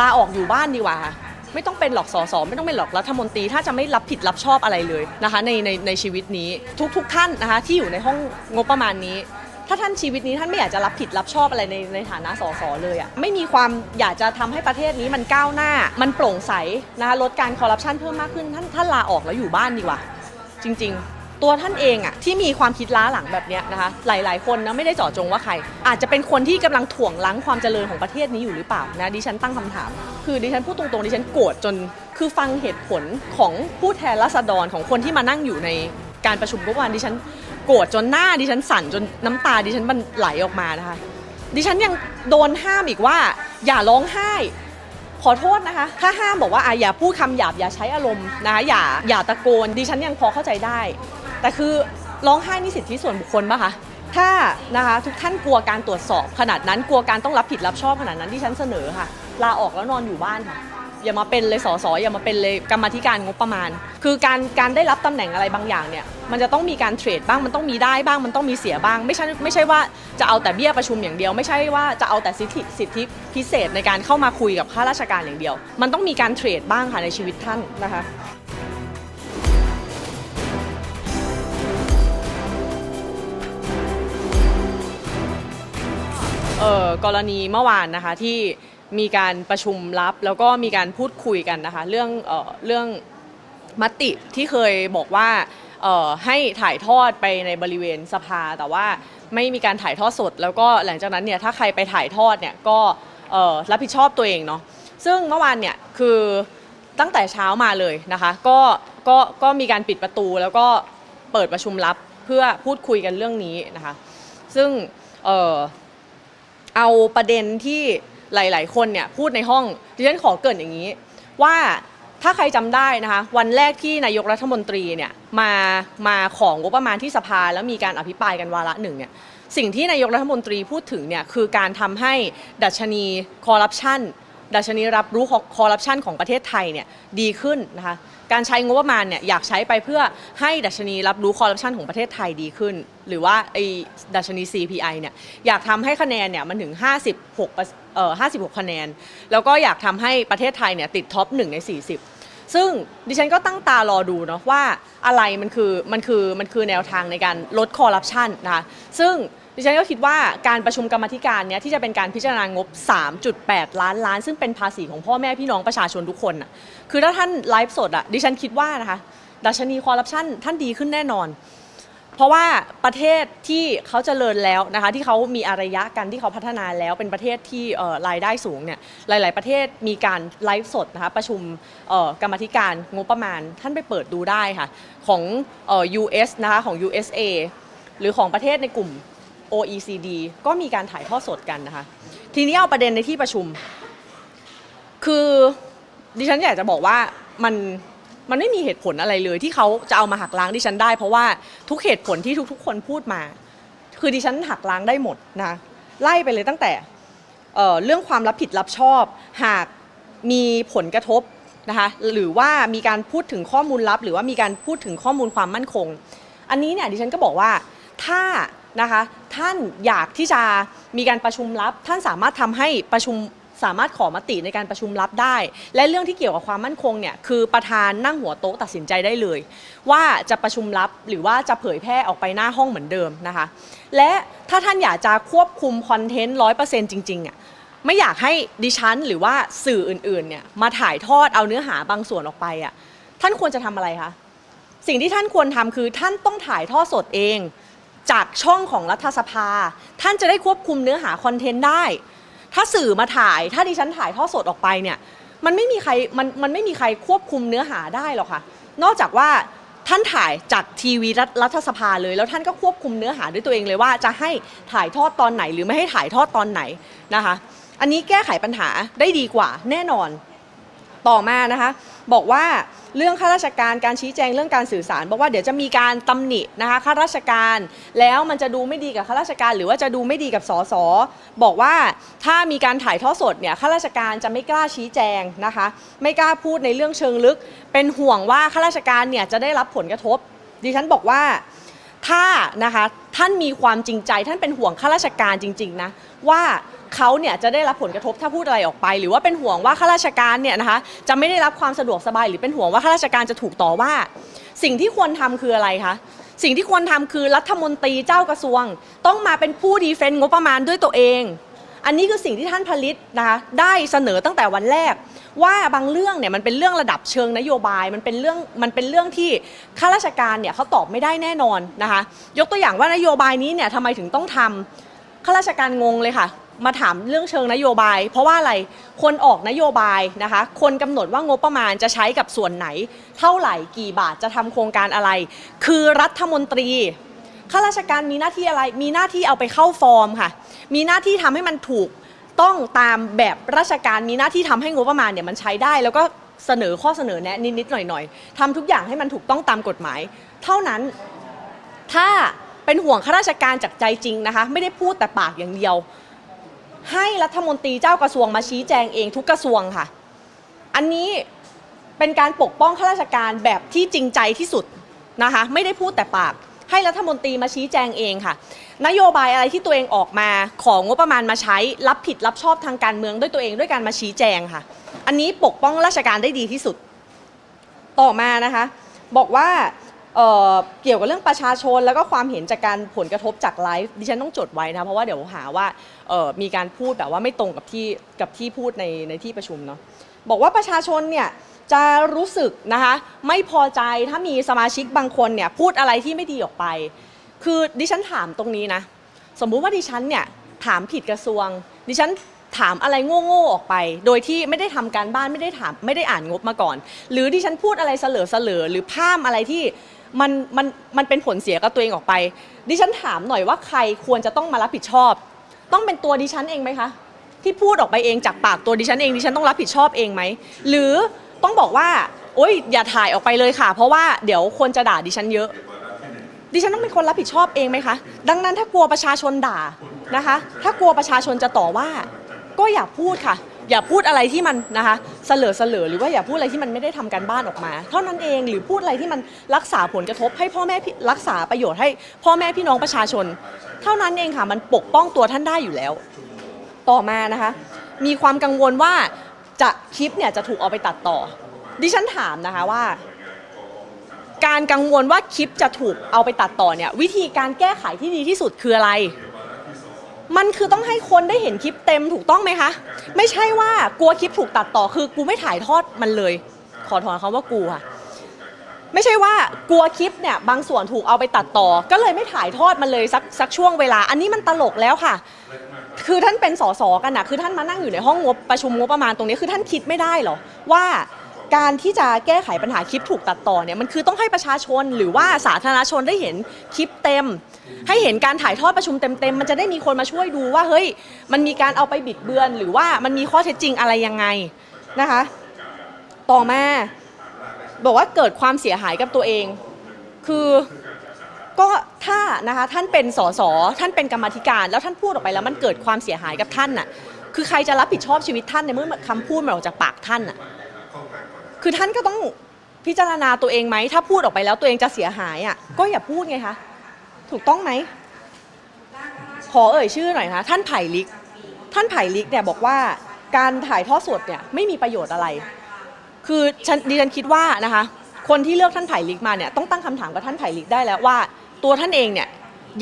ลาออกอยู่บ้านดีกว่าค่ะไม่ต้องเป็นหรอกสอสอไม่ต้องเป็นหรอกรัฐมนตรี ถ้าจะไม่รับผิดรับชอบอะไรเลยนะคะในในในชีวิตนี้ทุกทุกท่านนะคะที่อยู่ในห้องงบประมาณนี้ ถ้าท่านชีวิตนี้ท่านไม่อยากจะรับผิดรับชอบอะไรในในฐานะสสเลยอะ่ะไม่มีความอยากจะทำให้ประเทศนี้มันก้าวหน้า มันโปร่งใสนะคะลดการคอร์รัปชันเพิ่มมากขึ้นท่านท่านลาออกแล้วอยู่บ้านดีกว่า จริง ๆ ตัวท่านเองอะที่มีความคิดล้าหลังแบบเนี้ยนะคะ หลาย ๆ คนนะไม่ได้เจาะจงว่าใคร อาจจะเป็นคนที่กำลังถ่วงล้างความเจริญของประเทศนี้อยู่หรือเปล่านะดิฉันตั้งคำถาม คือดิฉันพูดตรงๆดิฉันโกรธจนคือฟังเหตุผลของผู้แทนราษฎรของคนที่มานั่งอยู่ในการประชุมเมื่อวานดิฉันโกรธจนหน้าดิฉันสั่นจนน้ำตาดิฉันมันไหลออกมานะคะ ดิฉันยังโดนห้ามอีกว่า อย่าร้องไห้ ขอโทษนะคะ ถ้าห้ามบอกว่าอะอย่าพูดคำหยาบอย่าใช้อารมณ์นะคะอย่าอย่าตะโกนดิฉันยังพอเข้าใจได้ แต่คือร้องไห้นี่สิทธิส่วนบุคคลปะคะถ้านะคะทุกท่านกลัวการตรวจสอบขนาดนั้นกลัวการต้องรับผิดรับชอบขนาดนั้นดิฉันเสนอค่ะ ลาออกแล้วนอนอยู่บ้านค่ะ อย่ามาเป็นเลยสอสออย่ามาเป็นเลยกรรมธิการงบประมาณ คือการการได้รับตำแหน่งอะไรบางอย่างเนี่ยมันจะต้องมีการเทรดบ้างมันต้องมีได้บ้างมันต้องมีเสียบ้าง ไม่ใช่ไม่ใช่ว่าจะเอาแต่เบี้ยประชุมอย่างเดียว ไม่ใช่ว่าจะเอาแต่สิทธิสิทธิพิเศษในการเข้ามาคุยกับข้าราชการอย่างเดียว มันต้องมีการเทรดบ้างค่ะในชีวิตท่านนะคะ เอ่อกรณีเมื่อวานนะคะที่มีการประชุมลับ แล้วก็มีการพูดคุยกันนะคะเรื่องเอ่อเรื่องมติที่เคยบอกว่าเอ่อให้ถ่ายทอดไปในบริเวณสภา แต่ว่าไม่มีการถ่ายทอดสด แล้วก็หลังจากนั้นเนี่ยถ้าใครไปถ่ายทอดเนี่ยก็เอ่อรับผิดชอบตัวเองเนาะซึ่งเมื่อวานเนี่ยคือตั้งแต่เช้ามาเลยนะคะก็ก็ก็มีการปิดประตูแล้วก็เปิดประชุมลับเพื่อพูดคุยกันเรื่องนี้นะคะ ซึ่งเอ่อ เอาประเด็นที่หลาย ๆ คนเนี่ยพูดในห้องดิฉันขอเกรินอย่างนี้ ว่าถ้าใครจำได้นะคะ วันแรกที่นายกรัฐมนตรีเนี่ยมามาของงบประมาณที่สภาแล้วมีการอภิปรายกันวาระหนึ่งเนี่ยสิ่งที่นายกรัฐมนตรีพูดถึงเนี่ยคือการทำให้ดัชนีคอร์รัปชัน ดัชนีรับรู้คอร์รัปชันของประเทศไทยเนี่ยดีขึ้นนะคะการใช้งบประมาณเนี่ยอยากใช้ไปเพื่อให้ดัชนีรับรู้คอร์รัปชันของประเทศไทยดีขึ้น หรือว่าไอ้ดัชนี CPI เนี่ยอยากทำให้คะแนนเนี่ยมันถึง 56เอ่อ56 คะแนน แล้วก็อยากทำให้ประเทศไทยเนี่ยติดท็อป 1 ใน 40ซึ่งดิฉันก็ตั้งตารอดูเนาะว่าอะไรมันคือมันคือมันคือแนวทางในการลดคอร์รัปชันนะคะซึ่ง ดิฉันก็คิดว่าการประชุมกรรมธิการเนี้ยที่จะเป็นการพิจารณางบ 3.8 ล้านล้าน ซึ่งเป็นภาษีของพ่อแม่พี่น้องประชาชนทุกคนน่ะคือถ้าท่านไลฟ์สดอะดิฉันคิดว่านะคะดัชนีคอร์รัปชันท่านดีขึ้นแน่นอน เพราะว่าประเทศที่เขาเจริญแล้วนะคะที่เขามีอารยะกันที่เขาพัฒนาแล้วเป็นประเทศที่รายได้สูงเนี่ยหลาย ๆ ประเทศมีการไลฟ์สดนะคะประชุมกรรมธิการงบประมาณท่านไปเปิดดูได้ค่ะของออ US นะคะของ USA หรือของประเทศในกลุ่ม OECD ก็มีการถ่ายทอดสดกันนะคะ ทีนี้เอาประเด็นในที่ประชุม คือดิฉันอยากจะบอกว่ามันมันไม่มีเหตุผลอะไรเลย ที่เขาจะเอามาหักล้างดิฉันได้ เพราะว่าทุกเหตุผลที่ทุก ๆ คนพูดมา คือดิฉันหักล้างได้หมดนะไล่ไปเลยตั้งแต่เเรื่องความรับผิดรับชอบ หากมีผลกระทบนะคะหรือว่ามีการพูดถึงข้อมูลลับ หรือว่ามีการพูดถึงข้อมูลความมั่นคง อันนี้เนี่ยดิฉันก็บอกว่าถ้า นะคะ ท่านอยากที่จะมีการประชุมลับ ท่านสามารถทำให้ประชุมสามารถขอมติในการประชุมลับได้ และเรื่องที่เกี่ยวกับความมั่นคงเนี่ยคือประธานนั่งหัวโต๊ะตัดสินใจได้เลย ว่าจะประชุมลับหรือว่าจะเผยแพร่ออกไปหน้าห้องเหมือนเดิมนะคะ และถ้าท่านอยากจะควบคุมคอนเทนต์ร้อยเปอร์เซ็นต์จริงๆอะไม่อยากให้ดิฉันหรือว่าสื่ออื่นๆเนี่ยมาถ่ายทอดเอาเนื้อหาบางส่วนออกไปอะท่านควรจะทำอะไรคะสิ่งที่ท่านควรทำคือท่านต้องถ่ายทอดสดเอง จากช่องของรัฐสภา ท่านจะได้ควบคุมเนื้อหาคอนเทนต์ได้ ถ้าสื่อมาถ่าย ถ้าดิฉันถ่ายทอดสดออกไปเนี่ย มันไม่มีใครมันมันไม่มีใครควบคุมเนื้อหาได้หรอกค่ะ นอกจากว่าท่านถ่ายจากทีวีรัฐรัฐสภาเลย แล้วท่านก็ควบคุมเนื้อหาด้วยตัวเองเลยว่าจะให้ถ่ายทอดตอนไหนหรือไม่ให้ถ่ายทอดตอนไหนนะคะ อันนี้แก้ไขปัญหาได้ดีกว่าแน่นอน ต่อมานะคะ บอกว่าเรื่องข้าราชการการชี้แจงเรื่องการสื่อสาร บอกว่าเดี๋ยวจะมีการตำหนินะคะข้าราชการ แล้วมันจะดูไม่ดีกับข้าราชการ หรือว่าจะดูไม่ดีกับสสบอกว่าถ้ามีการถ่ายทอดสดเนี่ยข้าราชการจะไม่กล้าชี้แจงนะคะ ไม่กล้าพูดในเรื่องเชิงลึก เป็นห่วงว่าข้าราชการเนี่ยจะได้รับผลกระทบ ดิฉันบอกว่าถ้านะคะท่านมีความจริงใจท่านเป็นห่วงข้าราชการจริงๆนะว่า เขาเนี่ยจะได้รับผลกระทบถ้าพูดอะไรออกไป หรือว่าเป็นห่วงว่าข้าราชการเนี่ยนะคะจะไม่ได้รับความสะดวกสบาย หรือเป็นห่วงว่าข้าราชการจะถูกต่อว่า สิ่งที่ควรทำคืออะไรคะสิ่งที่ควรทำคือรัฐมนตรีเจ้ากระทรวง ต้องมาเป็นผู้ดีเฟนต์งบประมาณด้วยตัวเอง อันนี้คือสิ่งที่ท่านผลิตนะคะได้เสนอตั้งแต่วันแรก ว่าบางเรื่องเนี่ยมันเป็นเรื่องระดับเชิงนโยบาย มันเป็นเรื่องมันเป็นเรื่องที่ข้าราชการเนี่ยเขาตอบไม่ได้แน่นอนนะคะ ยกตัวอย่างว่านโยบายนี้เนี่ยทำไมถึงต้องทำข้าราชการงงเลยค่ะ มาถามเรื่องเชิงนโยบาย เพราะว่าอะไรคนออกนโยบายนะคะ คนกำหนดว่างบประมาณจะใช้กับส่วนไหน เท่าไหร่กี่บาทจะทำโครงการอะไร คือรัฐมนตรีข้าราชการมีหน้าที่อะไร มีหน้าที่เอาไปเข้าฟอร์มค่ะ มีหน้าที่ทำให้มันถูกต้องตามแบบราชการมีหน้าที่ทำให้งบประมาณเนี่ยมันใช้ได้แล้วก็เสนอข้อเสนอแนะนิดๆหน่อยๆทำทุกอย่างให้มันถูกต้องตามกฎหมาย เท่านั้นถ้าเป็นห่วงข้าราชการจากใจจริงนะคะ ไม่ได้พูดแต่ปากอย่างเดียว ให้รัฐมนตรีเจ้ากระทรวงมาชี้แจงเองทุกกระทรวงค่ะ อันนี้เป็นการปกป้องข้าราชการแบบที่จริงใจที่สุดนะคะไม่ได้พูดแต่ปาก ให้รัฐมนตรีมาชี้แจงเองค่ะ นโยบายอะไรที่ตัวเองออกมาของงบประมาณมาใช้ รับผิดรับชอบทางการเมืองด้วยตัวเองด้วยการมาชี้แจงค่ะ อันนี้ปกป้องราชการได้ดีที่สุด ต่อมานะคะบอกว่าเเกี่ยวกับเรื่องประชาชนแล้วก็ความเห็นจากการผลกระทบจากไลฟ์ดิฉันต้องจดไว้นะเพราะว่าเดี๋ยวหาว่า เอ่อมีการพูดแบบว่าไม่ตรงกับที่กับที่พูดในในที่ประชุมเนาะบอกว่าประชาชนเนี่ยจะรู้สึกนะคะไม่พอใจถ้ามีสมาชิกบางคนเนี่ยพูดอะไรที่ไม่ดีออกไป คือดิฉันถามตรงนี้นะ สมมุติว่าดิฉันเนี่ยถามผิดกระทรวง ดิฉันถามอะไรโง่ๆออกไป โดยที่ไม่ได้ทำการบ้านไม่ได้ถามไม่ได้อ่านงบมาก่อน หรือดิฉันพูดอะไรเสลอเสลอหรือพามอะไรที่มันมันมันเป็นผลเสียกับตัวเองออกไป ดิฉันถามหน่อยว่าใครควรจะต้องมารับผิดชอบ ต้องเป็นตัวดิฉันเองไหมคะ ที่พูดออกไปเองจากปากตัวดิฉันเองดิฉันต้องรับผิดชอบเองไหมหรือต้องบอกว่าโอ๊ยอย่าถ่ายออกไปเลยค่ะ เพราะว่าเดี๋ยวคนจะด่าดิฉันเยอะ ดิฉันต้องเป็นคนรับผิดชอบเองไหมคะ ดังนั้นถ้ากลัวประชาชนด่านะคะ ถ้ากลัวประชาชนจะต่อว่า ก็อย่าพูดค่ะ อย่าพูดอะไรที่มันนะคะเสลอเสลอหรือว่าอย่าพูดอะไรที่มันไม่ได้ทำการบ้านออกมา เท่านั้นเองหรือพูดอะไรที่มันรักษาผลกระทบให้พ่อแม่รักษาประโยชน์ให้พ่อแม่พี่น้องประชาชน เท่านั้นเองค่ะมันปกป้องตัวท่านได้อยู่แล้ว ต่อมานะคะ มีความกังวลว่าจะคลิปเนี่ยจะถูกเอาไปตัดต่อ ดิฉันถามนะคะว่า การกังวลว่าคลิปจะถูกเอาไปตัดต่อเนี่ยวิธีการแก้ไขที่ดีที่สุดคืออะไร มันคือต้องให้คนได้เห็นคลิปเต็มถูกต้องไหมคะ ไม่ใช่ว่ากลัวคลิปถูกตัดต่อคือกูไม่ถ่ายทอดมันเลย ขอถอนคำว่ากูค่ะ ไม่ใช่ว่ากลัวคลิปเนี่ยบางส่วนถูกเอาไปตัดต่อ ก็เลยไม่ถ่ายทอดมันเลยสักสักช่วงเวลา อันนี้มันตลกแล้วค่ะ คือท่านเป็นสสกันนะคือท่านมานั่งอยู่ในห้องงบประชุมงบประมาณตรงนี้คือท่านคิดไม่ได้เหรอว่า การที่จะแก้ไขปัญหาคลิปถูกตัดต่อเนี่ยมันคือต้องให้ประชาชนหรือว่าสาธารณชนได้เห็นคลิปเต็ม ให้เห็นการถ่ายทอดประชุมเต็มๆมันจะได้มีคนมาช่วยดูว่าเฮ้ยมันมีการเอาไปบิดเบือน หรือว่ามันมีข้อเท็จจริงอะไรยังไงนะคะ ต่อมาบอกว่าเกิดความเสียหายกับตัวเอง คือก็ถ้านะคะท่านเป็นสสท่านเป็นกรรมาธิการ แล้วท่านพูดออกไปแล้วมันเกิดความเสียหายกับท่านน่ะคือใครจะรับผิดชอบชีวิตท่านในเมื่อคำพูดมันออกจากปากท่านน่ะ คือท่านก็ต้องพิจารณาตัวเองไหม ถ้าพูดออกไปแล้วตัวเองจะเสียหายอะก็อย่าพูดไงคะถูกต้องไหม ขอเอ่ยชื่อหน่อยนะคะท่านไผ่ลิก ท่านไผ่ลิกเนี่ยบอกว่าการถ่ายทอดสดเนี่ยไม่มีประโยชน์อะไร คือฉันดิฉันคิดว่านะคะ คนที่เลือกท่านไผ่ลิกมาเนี่ยต้องตั้งคำถามกับท่านไผ่ลิกได้แล้วว่า ตัวท่านเองเนี่ย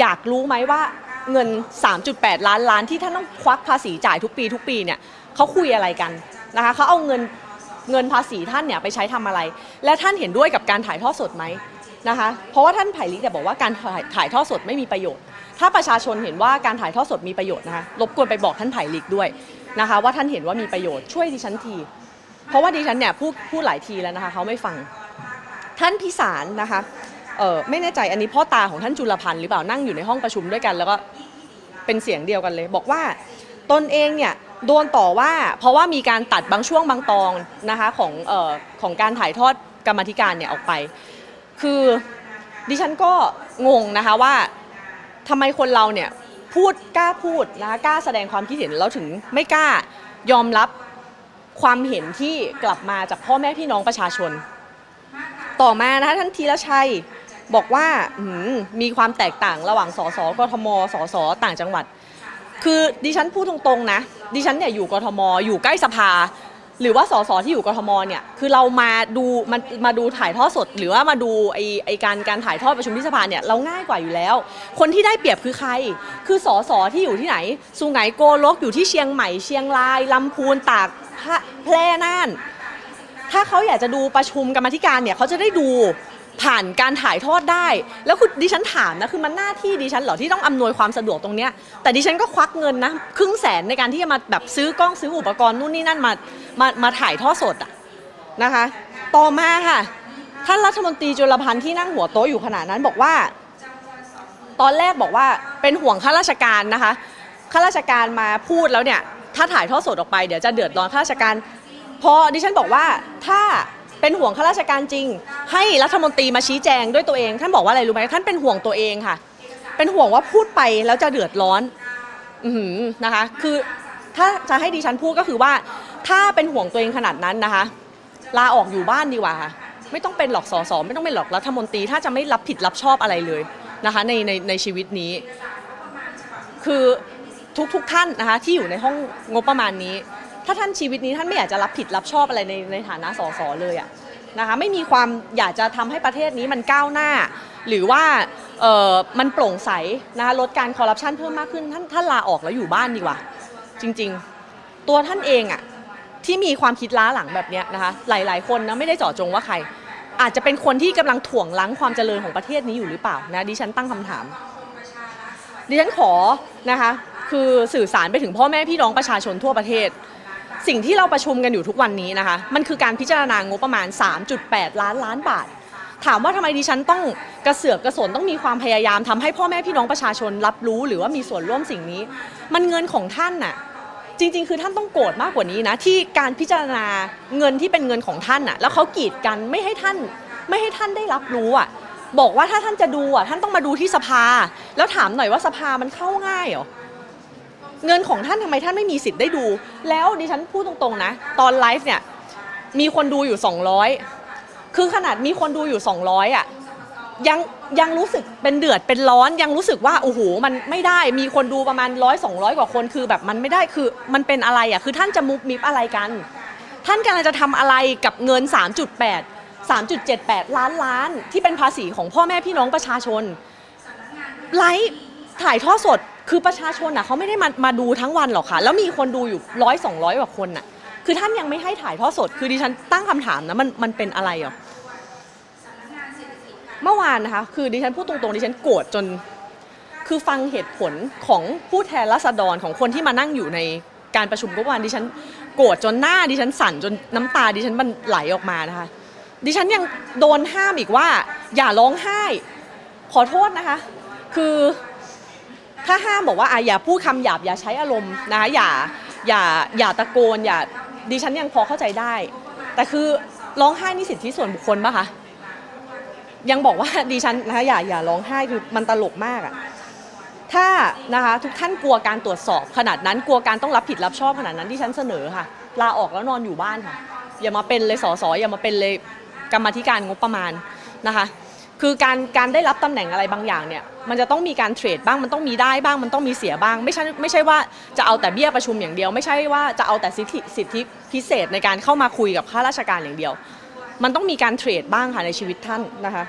อยากรู้ไหมว่าเงิน 3.8 ล้านล้านที่ท่านต้องควักภาษีจ่ายทุกปีทุกปีเนี่ยเขาคุยอะไรกันนะคะเขาเอาเงิน เงินภาษีท่านเนี่ยไปใช้ทำอะไร และท่านเห็นด้วยกับการถ่ายทอดสดไหมนะคะ เพราะว่าท่านไผ่ลิกเนี่บอกว่าการถ่ายถ่ายทอดสดไม่มีประโยชน์ ถ้าประชาชนเห็นว่าการถ่ายทอดสดมีประโยชน์นะคะรบกวนไปบอกท่านไผ่ลิกด้วยนะคะ ว่าท่านเห็นว่ามีประโยชน์ช่วยดิฉันที เพราะว่าดิฉันเนี่ยพูดพูดหลายทีแล้วนะคะเขาไม่ฟังท่านพิสารนะคะเออไม่แน่ใจอันนี้พ่อตาของท่านจุลพันธ์หรือเปล่านั่งอยู่ในห้องประชุมด้วยกัน แล้วก็เป็นเสียงเดียวกันเลย บอกว่าตนเองเนี่ย โดนต่อว่าเพราะว่ามีการตัดบางช่วงบางตอนนะคะของเอ่อของการถ่ายทอดกรรมธิการเนี่ยออกไป คือดิฉันก็งงนะคะว่าทำไมคนเราเนี่ยพูดกล้าพูดนะคะกล้าแสดงความคิดเห็นแล้วถึงไม่กล้ายอมรับความเห็นที่กลับมาจากพ่อแม่พี่น้องประชาชน ต่อมานะคะท่านธีรชัยบอกว่าอืมมีความแตกต่างระหว่างสสกทมสสต่างจังหวัด คือดิฉันพูดตรงๆนะ ดิฉันเนี่ยอยู่กทม อยู่ใกล้สภา หรือว่าสสที่อยู่กทมเนี่ยคือเรามาดูมันมาดูถ่ายทอดสด หรือว่ามาดูไอไอการการถ่ายทอดประชุมที่สภาเนี่ยเราง่ายกว่าอยู่แล้ว คนที่ได้เปรียบคือใคร คือสสที่อยู่ที่ไหนสุไหงโกลกอยู่ที่เชียงใหม่เชียงรายลำพูนตากพระแพร่น่านถ้าเขาอยากจะดูประชุมกรรมธิการเนี่ยเขาจะได้ดู ผ่านการถ่ายทอดได้ แล้วคือดิฉันถามนะคือมันหน้าที่ดิฉันเหรอที่ต้องอำนวยความสะดวกตรงเนี้ยแต่ดิฉันก็ควักเงินนะครึ่งแสนในการที่จะมาแบบซื้อกล้องซื้ออุปกรณ์นู่นนี่นั่นมามามาถ่ายทอดสดอะนะคะ ต่อมาค่ะท่านรัฐมนตรีจุลพันธ์ที่นั่งหัวโต๊ะอยู่ขณะนั้นบอกว่า ตอนแรกบอกว่าเป็นห่วงข้าราชการนะคะข้าราชการมาพูดแล้วเนี่ยถ้าถ่ายทอดสดออกไปเดี๋ยวจะเดือดร้อนข้าราชการพอดิฉันบอกว่าถ้า เป็นห่วงข้าราชการจริง ให้รัฐมนตรีมาชี้แจงด้วยตัวเอง ท่านบอกว่าอะไรรู้ไหมท่านเป็นห่วงตัวเองค่ะ เป็นห่วงว่าพูดไปแล้วจะเดือดร้อนอืนะคะ คือถ้าจะให้ดิฉันพูดก็คือว่า ถ้าเป็นห่วงตัวเองขนาดนั้นนะคะลาออกอยู่บ้านดีกว่าค่ะไม่ต้องเป็นหรอกสอสอไม่ต้องเป็นหรอกรัฐมนตรี ถ้าจะไม่รับผิดรับชอบอะไรเลยนะคะในในในชีวิตนี้ คือทุกทุกท่านนะคะที่อยู่ในห้องงบประมาณนี้ ถ้าท่านชีวิตนี้ท่านไม่อยากจะรับผิดรับชอบอะไรในในฐานะสสเลยอะนะคะไม่มีความอยากจะทำให้ประเทศนี้มันก้าวหน้า หรือว่าเออมันโปร่งใสนะคะลดการคอร์รัปชันเพิ่มมากขึ้นท่านท่านลาออกแล้วอยู่บ้านดีกว่า จริงๆ ตัวท่านเองอะที่มีความคิดล้าหลังแบบนี้นะคะหลายๆ คนนะไม่ได้เจาะจงว่าใคร อาจจะเป็นคนที่กำลังถ่วงล้างความเจริญของประเทศนี้อยู่หรือเปล่านะดิฉันตั้งคำถามดิฉันขอนะคะคือสื่อสารไปถึงพ่อแม่พี่น้องประชาชนทั่วประเทศ สิ่งที่เราประชุมกันอยู่ทุกวันนี้นะคะ มันคือการพิจารณางบประมาณ 3.8 ล้านล้านบาท ถามว่าทำไมดิฉันต้องกระเสือกกระสนต้องมีความพยายามทำให้พ่อแม่พี่น้องประชาชนรับรู้หรือว่ามีส่วนร่วมสิ่งนี้ มันเงินของท่านน่ะจริง ๆ คือท่านต้องโกรธมากกว่านี้นะ ที่การพิจารณาเงินที่เป็นเงินของท่านน่ะแล้วเขากีดกันไม่ให้ท่านไม่ให้ท่านได้รับรู้อะบอกว่าถ้าท่านจะดูอะท่านต้องมาดูที่สภา แล้วถามหน่อยว่าสภามันเข้าง่ายเหรอ เงินของท่านทำไมท่านไม่มีสิทธิ์ได้ดู แล้วดิฉันพูดตรงๆนะ ตอนไลฟ์เนี่ยมีคนดูอยู่ 200 คือขนาดมีคนดูอยู่ 200อะยังยังรู้สึกเป็นเดือดเป็นร้อนยังรู้สึกว่าโอ้โหมันไม่ได้มีคนดูประมาณร้อยสองร้อยกว่าคนคือแบบมันไม่ได้คือมันเป็นอะไรอะคือท่านจะมุบมิบอะไรกัน ท่านกำลังจะทำอะไรกับเงิน 3.8 3.78 ล้านล้านที่เป็นภาษีของพ่อแม่พี่น้องประชาชน ไลฟ์ถ่ายทอดสด คือประชาชนอะเขาไม่ได้มามาดูทั้งวันหรอกค่ะ แล้วมีคนดูอยู่ร้อยสองร้อยกว่าคนน่ะ คือท่านยังไม่ให้ถ่ายทอดสด คือดิฉันตั้งคำถามนะมันมันเป็นอะไรอะเมื่อวานนะคะ คือดิฉันพูดตรงๆดิฉันโกรธจน คือฟังเหตุผลของผู้แทนราษฎรของคนที่มานั่งอยู่ในการประชุมเมื่อวานดิฉันโกรธจนหน้าดิฉันสั่นจนน้ำตาดิฉันมันไหลออกมานะคะ ดิฉันยังโดนห้ามอีกว่า อย่าร้องไห้ ขอโทษนะคะ คือ ถ้าห้ามบอกว่าอะอย่าพูดคำหยาบอย่าใช้อารมณ์นะคะอย่าอย่าอย่าตะโกนอย่าดิฉันยังพอเข้าใจได้ แต่คือร้องไห้นี่สิทธิส่วนบุคคลปะคะยังบอกว่าดิฉันนะคะอย่าอย่าร้องไห้คือมันตลกมากอะถ้านะคะทุกท่านกลัวการตรวจสอบขนาดนั้นกลัวการต้องรับผิดรับชอบขนาดนั้นดิฉันเสนอค่ะลาออกแล้วนอนอยู่บ้านค่ะ อย่ามาเป็นเลยสอสอย่ามาเป็นเลยกรรมธิการงบประมาณนะคะ คือการการได้รับตำแหน่งอะไรบางอย่างเนี่ยมันจะต้องมีการเทรดบ้างมันต้องมีได้บ้างมันต้องมีเสียบ้าง ไม่ใช่ไม่ใช่ว่าจะเอาแต่เบี้ยประชุมอย่างเดียว ไม่ใช่ว่าจะเอาแต่สิทธิสิทธิพิเศษในการเข้ามาคุยกับข้าราชการอย่างเดียว มันต้องมีการเทรดบ้างค่ะในชีวิตท่านนะคะ